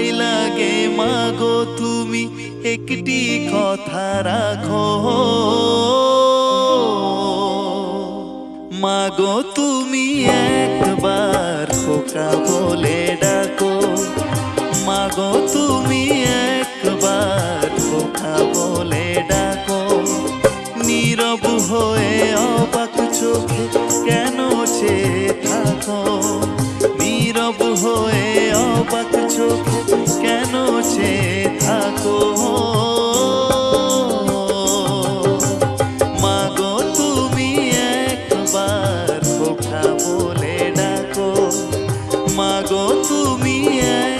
দোহাই লাগে মাগো তুমি, একটি কথা রাখো। মাগো তুমি একবার খোকা বলে ডাকো। মাগো তুমি একবার খোকা বলে ডাকো। নীরব হয়ে অবাক চোখে কেন চেয়ে থাকো? নীরব হয়ে অবাক চোখে চেয়ে থাকো। মাগো তুমি একবার খোকা বলে ডাকো। মাগো তুমি একবার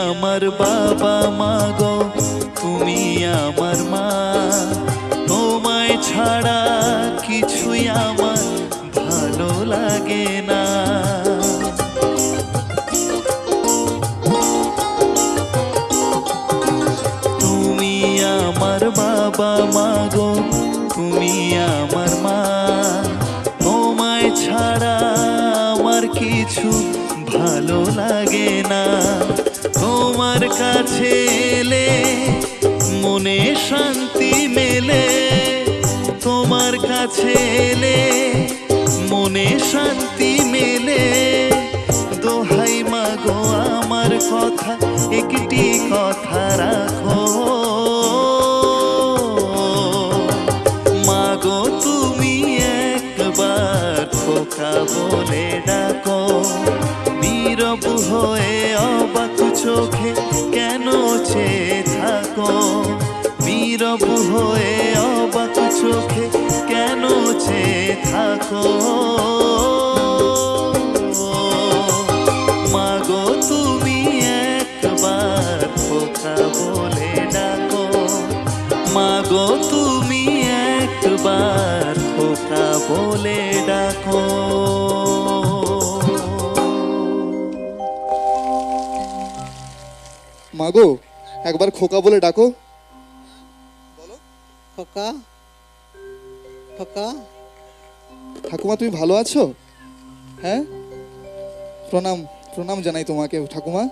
আমার বাবা মা গো, তুমি আমার মা। তোমায় ছাড়া কিছুই আমার ভালো লাগে না। তুমি আমার বাবা মাগো ভালো লাগে না। তোমার কাছে এলে মনে শান্তি মেলে। তোমার কাছে এলে মনে শান্তি মেলে। দোহাই মাগো, আমার কথা, একটি কথা রাখো। খোকা বলে ডাকো। নীরব হয়ে অবাক চোখে কেন চেয়ে থাকো? নীরব হয়ে অবাক চোখে কেন চেয়ে থাকো? মাগো, তুমি একবার খোকা বলে ডাকো। মাগো, তুমি একবার খোকা বলে ডাকো। মাগো একবার খোকা বলে ডাকো। বলো। খোকা খোকা। ঠাকুমা তুমি ভালো আছো? হ্যাঁ? প্রণাম প্রণাম জানাই তোমাকে ঠাকুমা।